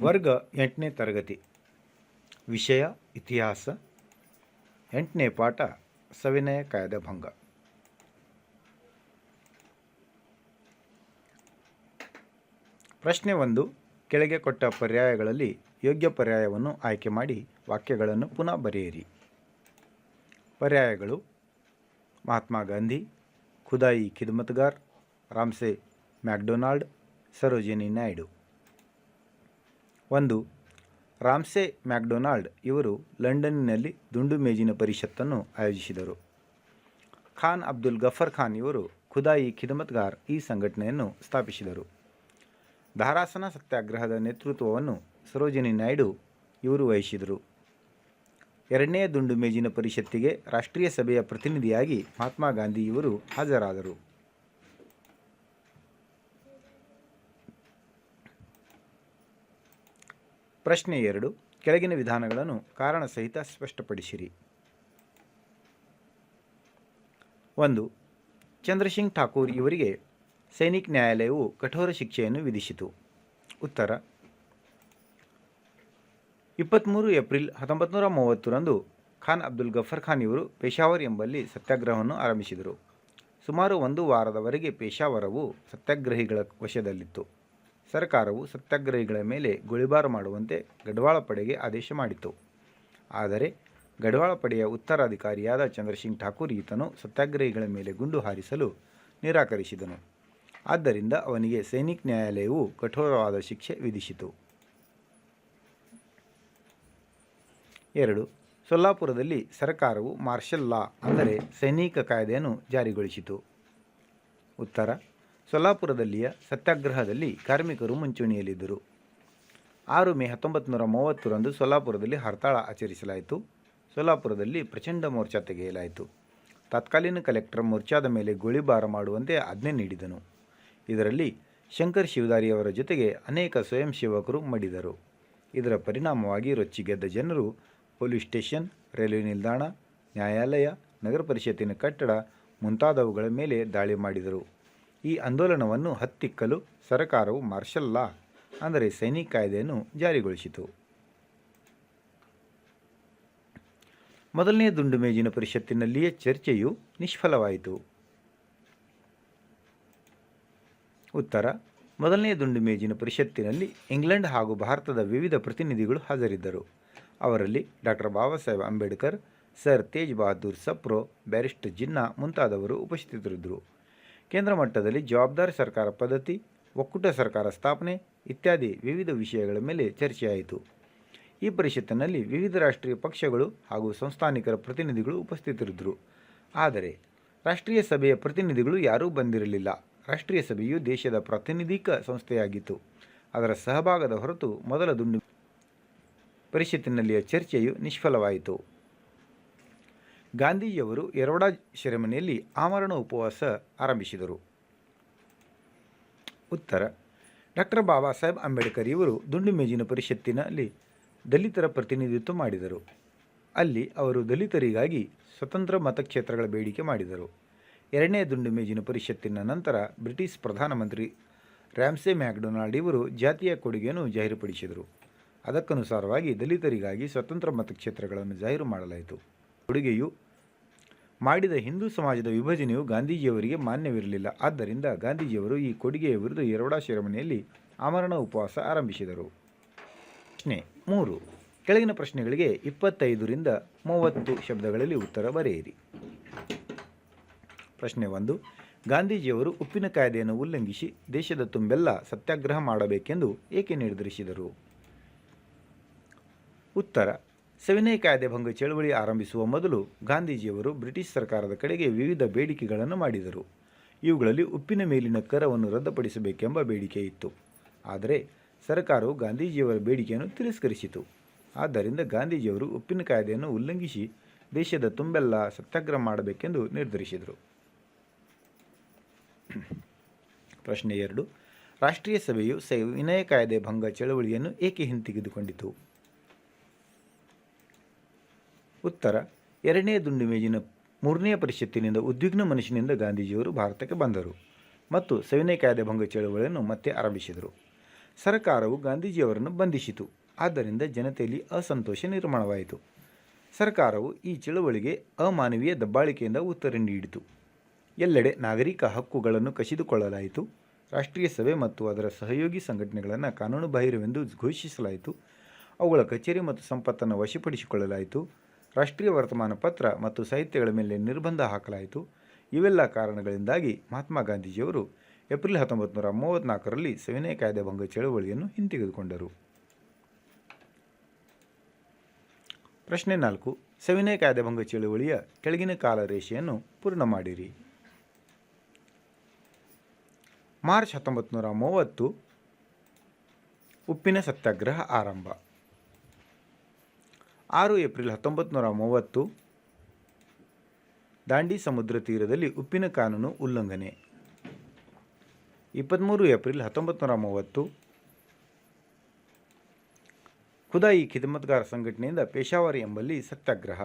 ವರ್ಗ ಎಂಟನೇ ತರಗತಿ. ವಿಷಯ, ಇತಿಹಾಸ. ಎಂಟನೇ ಪಾಠ, ಸವಿನಯ ಕಾಯದ ಭಂಗ. ಪ್ರಶ್ನೆ ಒಂದು, ಕೆಳಗೆ ಕೊಟ್ಟ ಪರ್ಯಾಯಗಳಲ್ಲಿ ಯೋಗ್ಯ ಪರ್ಯಾಯವನ್ನು ಆಯ್ಕೆ ಮಾಡಿ ವಾಕ್ಯಗಳನ್ನು ಪುನಃ ಬರೆಯಿರಿ. ಪರ್ಯಾಯಗಳು, ಮಹಾತ್ಮ ಗಾಂಧಿ, ಖುದಾಯಿ ಖಿದ್ಮತ್ಗಾರ್, ರಾಮ್ಸೆ ಮ್ಯಾಕ್ಡೊನಾಲ್ಡ್, ಸರೋಜಿನಿ ನಾಯ್ಡು. ಒಂದು, ರಾಮ್ಸೆ ಮ್ಯಾಕ್ಡೊನಾಲ್ಡ್ ಇವರು ಲಂಡನ್ನಿನಲ್ಲಿ ದುಂಡು ಮೇಜಿನ ಪರಿಷತ್ತನ್ನು ಆಯೋಜಿಸಿದರು. ಖಾನ್ ಅಬ್ದುಲ್ ಗಫರ್ ಖಾನ್ ಇವರು ಖುದಾಯಿ ಖಿದಮತ್ಗಾರ್ ಈ ಸಂಘಟನೆಯನ್ನು ಸ್ಥಾಪಿಸಿದರು. ಧಾರಾಸನ ಸತ್ಯಾಗ್ರಹದ ನೇತೃತ್ವವನ್ನು ಸರೋಜಿನಿ ನಾಯ್ಡು ಇವರು ವಹಿಸಿದರು. ಎರಡನೇ ದುಂಡು ಮೇಜಿನ ಪರಿಷತ್ತಿಗೆ ರಾಷ್ಟ್ರೀಯ ಸಭೆಯ ಪ್ರತಿನಿಧಿಯಾಗಿ ಮಹಾತ್ಮ ಗಾಂಧಿ ಇವರು ಹಾಜರಾದರು. ಪ್ರಶ್ನೆ ಎರಡು, ಕೆಳಗಿನ ವಿಧಾನಗಳನ್ನು ಕಾರಣ ಸಹಿತ ಸ್ಪಷ್ಟಪಡಿಸಿರಿ. ಒಂದು ಚಂದ್ರಸಿಂಗ್ ಠಾಕೂರ್ ಇವರಿಗೆ ಸೈನಿಕ್ ನ್ಯಾಯಾಲಯವು ಕಠೋರ ಶಿಕ್ಷೆಯನ್ನು ವಿಧಿಸಿತು. ಉತ್ತರ ಇಪ್ಪತ್ತ್ಮೂರು ಏಪ್ರಿಲ್ ಹತ್ತೊಂಬತ್ತು ನೂರ ಮೂವತ್ತರಂದು ಖಾನ್ ಅಬ್ದುಲ್ ಗಫರ್ ಖಾನ್ ಇವರು ಪೇಶಾವರ್ ಎಂಬಲ್ಲಿ ಸತ್ಯಾಗ್ರಹವನ್ನು ಆರಂಭಿಸಿದರು. ಸುಮಾರು ಒಂದು ವಾರದವರೆಗೆ ಪೇಶಾವರವು ಸತ್ಯಾಗ್ರಹಿಗಳ ವಶದಲ್ಲಿತ್ತು. ಸರ್ಕಾರವು ಸತ್ಯಾಗ್ರಹಿಗಳ ಮೇಲೆ ಗೋಳಿಬಾರ ಮಾಡುವಂತೆ ಗಢವಾಳ ಪಡೆಗೆ ಆದೇಶ ಮಾಡಿತು ಆದರೆ ಗಢವಾಳ ಪಡೆಯ ಉತ್ತರಾಧಿಕಾರಿಯಾದ ಚಂದ್ರಸಿಂಗ್ ಠಾಕೂರ್ ಈತನು ಸತ್ಯಾಗ್ರಹಿಗಳ ಮೇಲೆ ಗುಂಡು ಹಾರಿಸಲು ನಿರಾಕರಿಸಿದನು. ಆದ್ದರಿಂದ ಅವನಿಗೆ ಸೈನಿಕ್ ನ್ಯಾಯಾಲಯವು ಕಠೋರವಾದ ಶಿಕ್ಷೆ ವಿಧಿಸಿತು. ಎರಡು. ಸೊಲ್ಲಾಪುರದಲ್ಲಿ ಸರ್ಕಾರವು ಮಾರ್ಷಲ್ ಲಾ ಅಂದರೆ ಸೈನಿಕ ಕಾಯ್ದೆಯನ್ನು ಜಾರಿಗೊಳಿಸಿತು. ಉತ್ತರ. ಸೊಲ್ಲಾಪುರದಲ್ಲಿಯ ಸತ್ಯಾಗ್ರಹದಲ್ಲಿ ಕಾರ್ಮಿಕರು ಮುಂಚೂಣಿಯಲ್ಲಿದ್ದರು. ಆರು ಮೇ ಹತ್ತೊಂಬತ್ತು ನೂರ ಮೂವತ್ತರಂದು ಸೊಲ್ಲಾಪುರದಲ್ಲಿ ಹರ್ತಾಳ ಆಚರಿಸಲಾಯಿತು. ಸೊಲ್ಲಾಪುರದಲ್ಲಿ ಪ್ರಚಂಡ ಮೋರ್ಚಾ ತೆಗೆಯಲಾಯಿತು. ತತ್ಕಾಲೀನ ಕಲೆಕ್ಟರ್ ಮೋರ್ಚಾದ ಮೇಲೆ ಗೋಳಿಬಾರ ಮಾಡುವಂತೆ ಆಜ್ಞೆ ನೀಡಿದನು. ಇದರಲ್ಲಿ ಶಂಕರ್ ಶಿವದಾರಿಯವರ ಜೊತೆಗೆ ಅನೇಕ ಸ್ವಯಂ ಸೇವಕರು ಮಡಿದರು. ಇದರ ಪರಿಣಾಮವಾಗಿ ರೊಚ್ಚಿಗೆದ್ದ ಜನರು ಪೊಲೀಸ್ ಸ್ಟೇಷನ್, ರೈಲ್ವೆ ನಿಲ್ದಾಣ, ನ್ಯಾಯಾಲಯ, ನಗರ ಪರಿಷತ್ತಿನ ಕಟ್ಟಡ ಮುಂತಾದವುಗಳ ಮೇಲೆ ದಾಳಿ ಮಾಡಿದರು. ಈ ಆಂದೋಲನವನ್ನು ಹತ್ತಿಕ್ಕಲು ಸರಕಾರವು ಮಾರ್ಷಲ್ ಲಾ, ಅಂದರೆ ಸೈನಿಕ ಕಾಯ್ದೆಯನ್ನು ಜಾರಿಗೊಳಿಸಿತು. ಮೊದಲನೇ ದುಂಡು ಮೇಜಿನ ಪರಿಷತ್ತಿನಲ್ಲಿಯೇ ಚರ್ಚೆಯು ನಿಷ್ಫಲವಾಯಿತು. ಉತ್ತರ ಮೊದಲನೇ ದುಂಡು ಮೇಜಿನ ಪರಿಷತ್ತಿನಲ್ಲಿ ಇಂಗ್ಲೆಂಡ್ ಹಾಗೂ ಭಾರತದ ವಿವಿಧ ಪ್ರತಿನಿಧಿಗಳು ಹಾಜರಿದ್ದರು. ಅವರಲ್ಲಿ doctor Baba Saheb Ambedkar, sir Tej Bahadur Sapru, barrister Jinnah ಮುಂತಾದವರು ಉಪಸ್ಥಿತರಿದ್ದರು. ಕೇಂದ್ರ ಮಟ್ಟದಲ್ಲಿ ಜವಾಬ್ದಾರಿ ಸರ್ಕಾರ ಪದ್ಧತಿ, ಒಕ್ಕೂಟ ಸರ್ಕಾರ ಸ್ಥಾಪನೆ ಇತ್ಯಾದಿ ವಿವಿಧ ವಿಷಯಗಳ ಮೇಲೆ ಚರ್ಚೆಯಾಯಿತು. ಈ ಪರಿಷತ್ತಿನಲ್ಲಿ ವಿವಿಧ ರಾಷ್ಟ್ರೀಯ ಪಕ್ಷಗಳು ಹಾಗೂ ಸಂಸ್ಥಾನಿಕರ ಪ್ರತಿನಿಧಿಗಳು ಉಪಸ್ಥಿತರಿದ್ದರು. ಆದರೆ ರಾಷ್ಟ್ರೀಯ ಸಭೆಯ ಪ್ರತಿನಿಧಿಗಳು ಯಾರೂ ಬಂದಿರಲಿಲ್ಲ. ರಾಷ್ಟ್ರೀಯ ಸಭೆಯು ದೇಶದ ಪ್ರಾತಿನಿಧಿಕ ಸಂಸ್ಥೆಯಾಗಿತ್ತು. ಅದರ ಸಹಭಾಗದ ಹೊರತು ಮೊದಲ ದುಂಡು ಪರಿಷತ್ತಿನಲ್ಲಿಯ ಚರ್ಚೆಯು ನಿಷ್ಫಲವಾಯಿತು. ಗಾಂಧೀಜಿಯವರು ಎರವಡ ಸೆರೆಮನೆಯಲ್ಲಿ ಆಮರಣ ಉಪವಾಸ ಆರಂಭಿಸಿದರು. ಉತ್ತರ ಡಾಕ್ಟರ್ ಬಾಬಾ ಸಾಹೇಬ್ ಅಂಬೇಡ್ಕರ್ ಇವರು ದುಂಡು ಮೇಜಿನ ಪರಿಷತ್ತಿನಲ್ಲಿ ದಲಿತರ ಪ್ರತಿನಿಧಿತ್ವ ಮಾಡಿದರು. ಅಲ್ಲಿ ಅವರು ದಲಿತರಿಗಾಗಿ ಸ್ವತಂತ್ರ ಮತಕ್ಷೇತ್ರಗಳ ಬೇಡಿಕೆ ಮಾಡಿದರು. ಎರಡನೇ ದುಂಡು ಮೇಜಿನ ಪರಿಷತ್ತಿನ ನಂತರ ಬ್ರಿಟಿಷ್ ಪ್ರಧಾನಮಂತ್ರಿ ರ್ಯಾಮ್ಸೆ ಮ್ಯಾಕ್ಡೊನಾಲ್ಡ್ ಇವರು ಜಾತಿಯ ಕೊಡುಗೆಯನ್ನು ಜಾಹೀರುಪಡಿಸಿದರು. ಅದಕ್ಕನುಸಾರವಾಗಿ ದಲಿತರಿಗಾಗಿ ಸ್ವತಂತ್ರ ಮತಕ್ಷೇತ್ರಗಳನ್ನು ಜಾಹೀರು ಮಾಡಲಾಯಿತು. ಕೊಡುಗೆಯು ಮಾಡಿದ ಹಿಂದೂ ಸಮಾಜದ ವಿಭಜನೆಯು ಗಾಂಧೀಜಿಯವರಿಗೆ ಮಾನ್ಯವಿರಲಿಲ್ಲ. ಆದ್ದರಿಂದ ಗಾಂಧೀಜಿಯವರು ಈ ಕೊಡುಗೆಯ ವಿರುದ್ಧ ಎರವಡಾ ಶಿರಮನೆಯಲ್ಲಿ ಆಮರಣ ಉಪವಾಸ ಆರಂಭಿಸಿದರು. ಪ್ರಶ್ನೆ ಮೂರು. ಕೆಳಗಿನ ಪ್ರಶ್ನೆಗಳಿಗೆ ಇಪ್ಪತ್ತೈದರಿಂದ ಮೂವತ್ತು ಶಬ್ದಗಳಲ್ಲಿ ಉತ್ತರ ಬರೆಯಿರಿ. ಪ್ರಶ್ನೆ ಒಂದು. ಗಾಂಧೀಜಿಯವರು ಉಪ್ಪಿನ ಕಾಯ್ದೆಯನ್ನು ಉಲ್ಲಂಘಿಸಿ ದೇಶದ ತುಂಬೆಲ್ಲ ಸತ್ಯಾಗ್ರಹ ಮಾಡಬೇಕೆಂದು ಏಕೆ ನಿರ್ಧರಿಸಿದರು? ಉತ್ತರ. ಸವಿನಯ ಕಾಯ್ದೆ ಭಂಗ ಚಳವಳಿ ಆರಂಭಿಸುವ ಮೊದಲು ಗಾಂಧೀಜಿಯವರು ಬ್ರಿಟಿಷ್ ಸರ್ಕಾರದ ಕಡೆಗೆ ವಿವಿಧ ಬೇಡಿಕೆಗಳನ್ನು ಮಾಡಿದರು. ಇವುಗಳಲ್ಲಿ ಉಪ್ಪಿನ ಮೇಲಿನ ಕರವನ್ನು ರದ್ದುಪಡಿಸಬೇಕೆಂಬ ಬೇಡಿಕೆ ಇತ್ತು. ಆದರೆ ಸರ್ಕಾರವು ಗಾಂಧೀಜಿಯವರ ಬೇಡಿಕೆಯನ್ನು ತಿರಸ್ಕರಿಸಿತು. ಆದ್ದರಿಂದ ಗಾಂಧೀಜಿಯವರು ಉಪ್ಪಿನ ಕಾಯ್ದೆಯನ್ನು ಉಲ್ಲಂಘಿಸಿ ದೇಶದ ತುಂಬೆಲ್ಲ ಸತ್ಯಾಗ್ರಹ ಮಾಡಬೇಕೆಂದು ನಿರ್ಧರಿಸಿದರು. ಪ್ರಶ್ನೆ ಎರಡು. ರಾಷ್ಟ್ರೀಯ ಸಭೆಯು ವಿನಯ ಕಾಯ್ದೆ ಭಂಗ ಚಳವಳಿಯನ್ನು ಏಕೆ ಹಿಂತೆಗೆದುಕೊಂಡಿತು? ಉತ್ತರ, ಎರಡನೇ ದುಂಡು ಮೇಜಿನ ಮೂರನೆಯ ಪರಿಷತ್ತಿನಿಂದ ಉದ್ವಿಗ್ನ ಮನುಷ್ಯನಿಂದ ಗಾಂಧೀಜಿಯವರು ಭಾರತಕ್ಕೆ ಬಂದರು ಮತ್ತು ಸವಿನಯ ಕಾಯ್ದೆ ಭಂಗ ಚಳವಳಿಯನ್ನು ಮತ್ತೆ ಆರಂಭಿಸಿದರು. ಸರ್ಕಾರವು ಗಾಂಧೀಜಿಯವರನ್ನು ಬಂಧಿಸಿತು. ಆದ್ದರಿಂದ ಜನತೆಯಲ್ಲಿ ಅಸಂತೋಷ ನಿರ್ಮಾಣವಾಯಿತು. ಸರ್ಕಾರವು ಈ ಚಳುವಳಿಗೆ ಅಮಾನವೀಯ ದಬ್ಬಾಳಿಕೆಯಿಂದ ಉತ್ತರ ನೀಡಿತು. ಎಲ್ಲೆಡೆ ನಾಗರಿಕ ಹಕ್ಕುಗಳನ್ನು ಕಸಿದುಕೊಳ್ಳಲಾಯಿತು. ರಾಷ್ಟ್ರೀಯ ಸಭೆ ಮತ್ತು ಅದರ ಸಹಯೋಗಿ ಸಂಘಟನೆಗಳನ್ನು ಕಾನೂನುಬಾಹಿರವೆಂದು ಘೋಷಿಸಲಾಯಿತು. ಅವುಗಳ ಕಚೇರಿ ಮತ್ತು ಸಂಪತ್ತನ್ನು ವಶಪಡಿಸಿಕೊಳ್ಳಲಾಯಿತು. ರಾಷ್ಟ್ರೀಯ ವರ್ತಮಾನ ಪತ್ರ ಮತ್ತು ಸಾಹಿತ್ಯಗಳ ಮೇಲೆ ನಿರ್ಬಂಧ ಹಾಕಲಾಯಿತು. ಇವೆಲ್ಲ ಕಾರಣಗಳಿಂದಾಗಿ ಮಹಾತ್ಮ ಗಾಂಧೀಜಿಯವರು ಏಪ್ರಿಲ್ ಹತ್ತೊಂಬತ್ತು ನೂರ ಮೂವತ್ತ್ನಾಲ್ಕರಲ್ಲಿ ಸವಿನಯ ಕಾಯ್ದೆ ಭಂಗ ಚಳವಳಿಯನ್ನು ಹಿಂತೆಗೆದುಕೊಂಡರು. ಪ್ರಶ್ನೆ ನಾಲ್ಕು. ಸವಿನಯ ಕಾಯ್ದೆ ಭಂಗ ಚಳುವಳಿಯ ಕೆಳಗಿನ ಕಾಲರೇಷೆಯನ್ನು ಪೂರ್ಣ ಮಾಡಿರಿ. ಮಾರ್ಚ್ ಹತ್ತೊಂಬತ್ತು ನೂರ ಮೂವತ್ತು ಉಪ್ಪಿನ ಸತ್ಯಾಗ್ರಹ ಆರಂಭ. ಆರು ಏಪ್ರಿಲ್ ಹತ್ತೊಂಬತ್ತು ನೂರ ಮೂವತ್ತು, ದಾಂಡಿ ಸಮುದ್ರ ತೀರದಲ್ಲಿ ಉಪ್ಪಿನ ಕಾನೂನು ಉಲ್ಲಂಘನೆ. ಇಪ್ಪತ್ತ್ಮೂರು ಏಪ್ರಿಲ್ ಹತ್ತೊಂಬತ್ತು ನೂರ ಮೂವತ್ತು, ಖುದಾಯಿ ಖಿದಮತ್ಗಾರ ಸಂಘಟನೆಯಿಂದ ಪೇಶಾವರಿ ಎಂಬಲ್ಲಿ ಸತ್ಯಾಗ್ರಹ